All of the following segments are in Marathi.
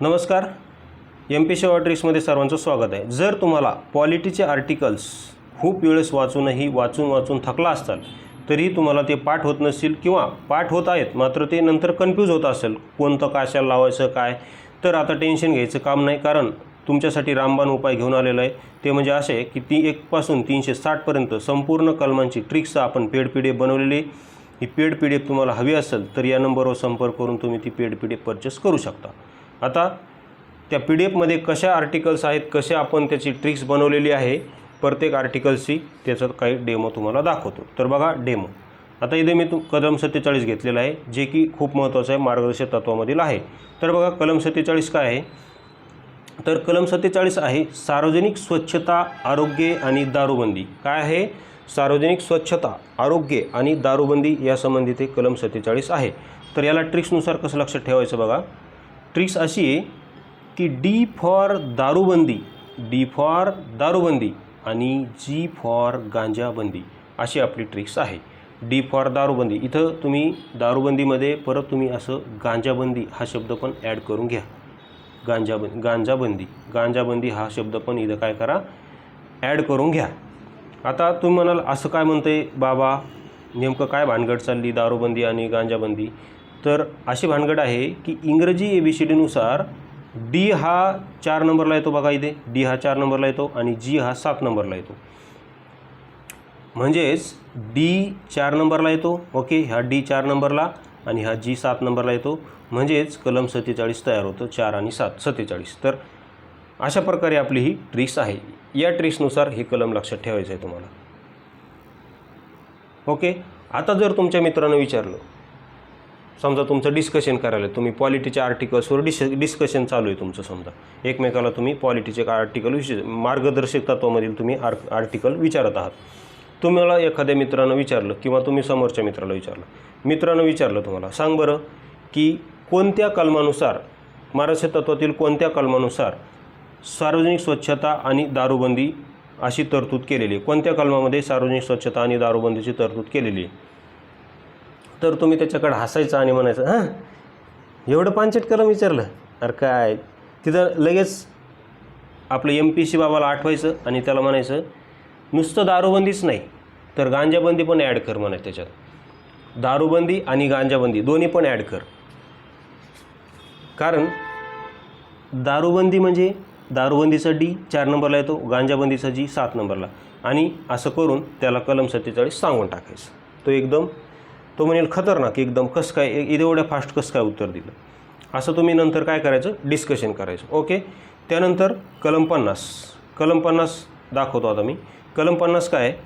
नमस्कार. एम पी शेवा ट्रिक्समध्ये सर्वांचं स्वागत आहे. जर तुम्हाला पॉलिटीचे आर्टिकल्स खूप वेळेस वाचूनही वाचून वाचून थकला असाल तरी तुम्हाला ते पाठ होत नसतील किंवा पाठ होत आहेत मात्र ते नंतर कन्फ्यूज होत असेल. कोणतं काशाला लावायचं काय? तर आता टेन्शन घ्यायचं काम नाही कारण तुमच्यासाठी रामबाण उपाय घेऊन आलेला आहे. ते म्हणजे असे की ती एकपासून तीनशे साठपर्यंत संपूर्ण कलमांची ट्रिक्स आपण पेड पी डी एफ बनवलेली ही पेड पी डी एफ तुम्हाला हवी असेल तर या नंबरवर संपर्क करून तुम्ही ती paid P D F purchase करू शकता. आता त्या पी डी एफमध्ये कशा आर्टिकल्स आहेत कसे आपण त्याची ट्रिक्स बनवलेली आहे प्रत्येक आर्टिकल्सची त्याचं काही डेमो तुम्हाला दाखवतो. तर बघा डेमो आता इथे मी तू कलम सत्तेचाळीस घेतलेला आहे जे की खूप महत्त्वाचं आहे मार्गदर्शक तत्वामधील आहे. तर बघा कलम सत्तेचाळीस काय आहे? तर कलम सत्तेचाळीस आहे सार्वजनिक स्वच्छता आरोग्य आणि दारूबंदी. काय आहे? सार्वजनिक स्वच्छता आरोग्य आणि दारूबंदी यासंबंधी ते कलम सत्तेचाळीस आहे. तर याला ट्रिक्सनुसार कसं लक्षात ठेवायचं बघा? ट्रिक्स अशी आहे की डी फॉर दारूबंदी डी फॉर दारूबंदी आणि जी फॉर गांजाबंदी अशी आपली ट्रिक्स आहे. डी फॉर दारूबंदी. इथं तुम्ही दारूबंदीमध्ये परत तुम्ही असं गांजाबंदी हा शब्द पण ॲड करून घ्या. गांजाबंदी गांजाबंदी. गांजाबंदी हा शब्द पण इथं काय करा ॲड करून घ्या. आता तुम्ही म्हणाल असं काय म्हणते बाबा नेमकं काय भानगड चालली दारूबंदी आणि गांजाबंदी? तर अशी भानगड आहे की इंग्रजी ए बी सी डीनुसार डी हा चार नंबरला येतो बघा इथे. डी हा चार नंबरला येतो आणि जी हा सात नंबरला येतो. म्हणजेच डी चार नंबरला येतो ओके? हा डी चार नंबरला आणि हा जी सात नंबरला येतो. म्हणजेच कलम सत्तेचाळीस तयार होतं चार आणि सात सत्तेचाळीस. तर अशा प्रकारे आपली ही ट्रिक्स आहे. या ट्रिक्सनुसार हे कलम लक्षात ठेवायचं आहे तुम्हाला. ओके? आता जर तुमच्या मित्रानं विचारलं समजा तुमचं डिस्कशन करायला तुम्ही पॉलिटीच्या आर्टिकल्सवर डिस डिस्कशन चालू आहे तुमचं समजा. एकमेकाला तुम्ही पॉलिटीचे आर्टिकल विशेष मार्गदर्शक तत्वामधील तुम्ही आर आर्टिकल विचारत आहात. तुम्हाला एखाद्या मित्रानं विचारलं किंवा तुम्ही समोरच्या मित्राला विचारलं. मित्रानं विचारलं तुम्हाला सांग बरं की कोणत्या कलमानुसार महाराष्ट्र तत्वातील कोणत्या कलमानुसार सार्वजनिक स्वच्छता आणि दारूबंदी अशी तरतूद केलेली आहे? कोणत्या कलमामध्ये सार्वजनिक स्वच्छता आणि दारूबंदीची तरतूद केलेली आहे? तर तुम्ही त्याच्याकडे हसायचं आणि म्हणायचं हां? एवढं पांचट कलम विचारलं. अरे काय? तिथं लगेच आपलं एम पी सी बाबाला आठवायचं आणि त्याला म्हणायचं नुसतं दारूबंदीच नाही तर गांजाबंदी पण ॲड कर म्हणायचं त्याच्यात. दारूबंदी आणि गांजाबंदी दोन्ही पण ॲड कर. कारण दारूबंदी म्हणजे दारूबंदीचा डी चार नंबरला येतो गांजाबंदीचा जी सात नंबरला. आणि असं करून त्याला कलम सत्तेचाळीस सांगून टाकायचं. तो एकदम तो म्हणेल खतरनाक एकदम कसं काय ए- एवढ्या फास्ट कसं काय उत्तर दिलं? असं तुम्ही नंतर काय करायचं? डिस्कशन करायचं. ओके त्यानंतर कलम पन्नास. कलम पन्नास दाखवतो आता मी. कलम पन्नास काय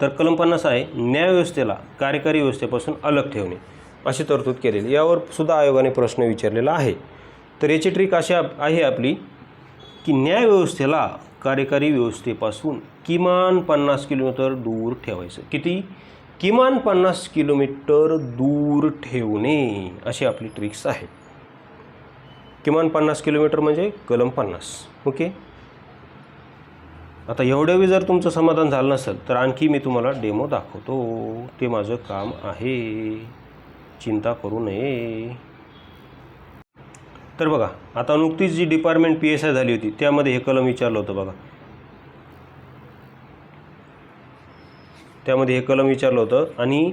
तर कलम पन्नास आहे न्यायव्यवस्थेला कार्यकारी व्यवस्थेपासून अलग ठेवणे. अशी तरतूद केलेली. यावर सुद्धा आयोगाने प्रश्न विचारलेला आहे. तर याची ट्रिक अशी आहे आपली की न्यायव्यवस्थेला कार्यकारी व्यवस्थेपासून किमान पन्नास किलोमीटर दूर ठेवायचं. किती? किमान पन्नास किलोमीटर दूर ठेवणे अशी आपली ट्रिक्स आहे. किमान पन्नास किलोमीटर म्हणजे कलम पन्नास ओके आता एवढ्यावी जर तुमचं समाधान झालं नसेल तर आणखी मी तुम्हाला डेमो दाखवतो. ते माझं काम आहे. चिंता करू नये. तर बघा आता नुकतीच जी डिपार्टमेंट पी एस आय झाली होती त्यामध्ये हे कलम विचारलं होतं बघा. त्यामध्ये हे कलम विचारलं होतं. आणि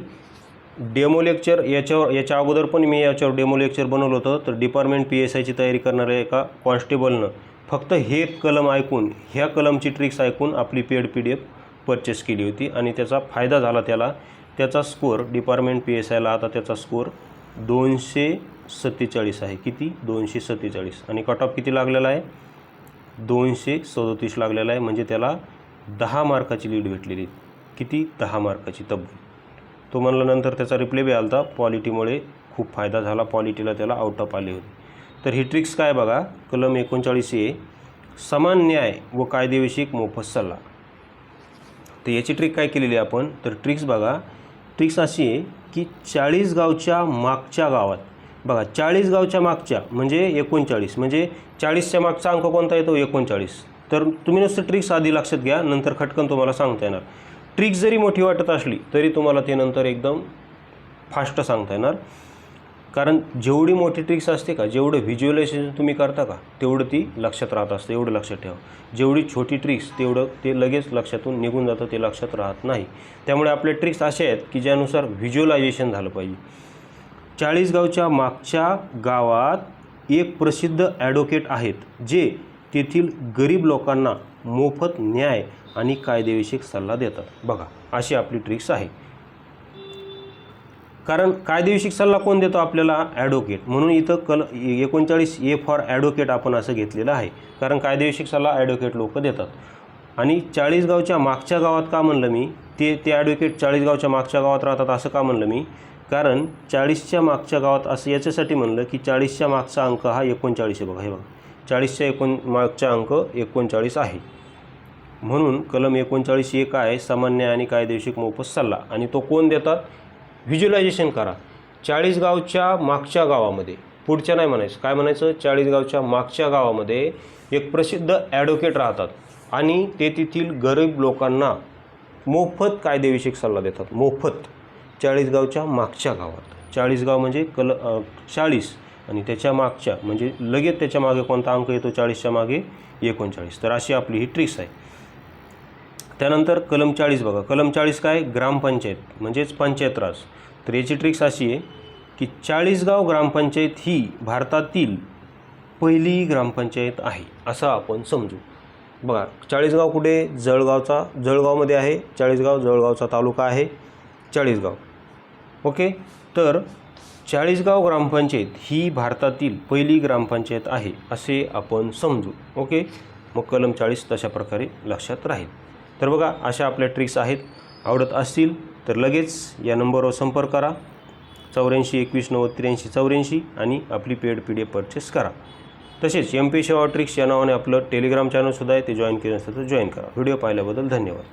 डेमो लेक्चर याच्यावर याच्या अगोदर पण मी याच्यावर डेमो लेक्चर बनवलं होतं. तर डिपार्टमेंट पी एस आयची तयारी करणाऱ्या एका कॉन्स्टेबलनं फक्त हे कलम ऐकून ह्या कलमची ट्रिक्स ऐकून आपली paid P D F purchase केली होती. आणि त्याचा फायदा झाला त्याला. त्याचा स्कोअर डिपार्टमेंट पी एस आयला आता त्याचा स्कोअर दोनशे सत्तेचाळीस आहे. किती? दोनशे सत्तेचाळीस. आणि कट ऑफ किती लागलेला आहे? दोनशे सदोतीस लागलेला आहे. म्हणजे त्याला दहा मार्काची लीड भेटलेली. आहे. किती दहा मार्काची तब्बल? तो म्हणल्यानंतर त्याचा रिप्ले बी आला होता पॉलिटीमुळे खूप फायदा झाला. पॉलिटीला त्याला आउट ऑफ आले होते. तर ही ट्रिक्स काय बघा? कलम एकोणचाळीस ए समान न्याय व कायदेविषयक मोफत सल्ला. तर याची ट्रिक काय केलेली आहे आपण? तर ट्रिक्स बघा. ट्रिक्स अशी आहे की चाळीस गावच्या मागच्या गावात बघा चाळीस गावच्या मागच्या म्हणजे एकोणचाळीस म्हणजे चाळीसच्या मागचा अंक कोणता येतो? एकोणचाळीस. तर तुम्ही नुसतं ट्रिक्स आधी लक्षात घ्या नंतर खटकन तुम्हाला सांगता येणार. ट्रिक्स जरी मोठी वाटत असली तरी तुम्हाला ते नंतर एकदम फास्ट सांगता येणार. कारण जेवढी मोठी ट्रिक्स असते का जेवढं व्हिज्युअलायझेशन तुम्ही करता का तेवढं ती लक्षात राहत असतं एवढं लक्षात ठेवा. जेवढी छोटी ट्रिक्स तेवढं ते लगेच लक्षातून निघून जातं ते लक्षात राहत नाही. त्यामुळे आपले ट्रिक्स असे आहेत की ज्यानुसार व्हिज्युअलायझेशन झालं पाहिजे. चाळीसगावच्या मागच्या गावात एक प्रसिद्ध ॲडव्होकेट आहेत जे तेथील गरीब लोकांना मोफत न्याय आणि कायदेविषयक सल्ला देतात. बघा अशी आपली ट्रिक्स आहे. कारण कायदेविषयक सल्ला कोण देतो आपल्याला? ॲडव्होकेट म्हणून इथं कल एकोणचाळीस ए फॉर ॲडव्होकेट आपण असं घेतलेलं आहे. कारण कायदेविषयक सल्ला ॲडव्होकेट लोक देतात. आणि चाळीसगावच्या मागच्या गावात का म्हणलं मी? ते ते ॲडव्होकेट चाळीसगावच्या मागच्या गावात राहतात असं का म्हणलं मी? कारण चाळीसच्या मागच्या गावात असं याच्यासाठी म्हणलं की चाळीसच्या मागचा अंक हा एकोणचाळीस आहे बघा हे बघा. चाळीसच्या एकोण मागचा अंक एकोणचाळीस आहे. म्हणून कलम एकोणचाळीस एक आहे सामान्य आणि कायदेशीर मोफत सल्ला. आणि तो कोण देतात? व्हिज्युलायझेशन करा. चाळीसगावच्या मागच्या गावामध्ये पुढच्या नाही म्हणायचं. काय म्हणायचं? चाळीसगावच्या मागच्या गावामध्ये एक प्रसिद्ध ॲडव्होकेट राहतात. आणि ते तेथील गरीब लोकांना मोफत कायदेविषयक सल्ला देतात. मोफत. चाळीसगावच्या मागच्या गावात. चाळीसगाव म्हणजे कल चाळीस. आणि त्याच्या मागच्या म्हणजे लगेच त्याच्यामागे कोणता अंक येतो? चाळीसच्या मागे एकोणचाळीस. तर अशी आपली ही ट्रिक्स आहे. त्यानंतर कलम चाळीस बघा. कलम चाळीस काय? ग्रामपंचायत म्हणजेच पंचायत राज. तर याची ट्रिक्स अशी आहे की चाळीसगाव ग्रामपंचायत ही भारतातील पहिली ग्रामपंचायत आहे असं आपण समजू. बघा चाळीसगाव कुठे? जळगावचा जळगावमध्ये आहे. चाळीसगाव जळगावचा तालुका आहे चाळीसगाव. ओके? तर चाळीसगाव ग्रामपंचायत ही भारतातील पहिली ग्रामपंचायत आहे असे आपण समजू. ओके? मग कलम चाळीस तशा प्रकारे लक्षात राहील. तर बघा अशा आपल्या ट्रिक्स आहेत. आवडत असतील तर लगेच या नंबरवर संपर्क करा. चौऱ्याऐंशी एकवीस नव्वद त्र्याऐंशी चौऱ्याऐंशी आणि आपली paid P D F purchase करा. तसेच एम पी सेवा ट्रिक्स या नावाने आपलं टेलिग्राम चॅनलसुद्धा आहे ते जॉईन केलं नसेल तर जॉईन करा. व्हिडिओ पाहिल्याबद्दल धन्यवाद.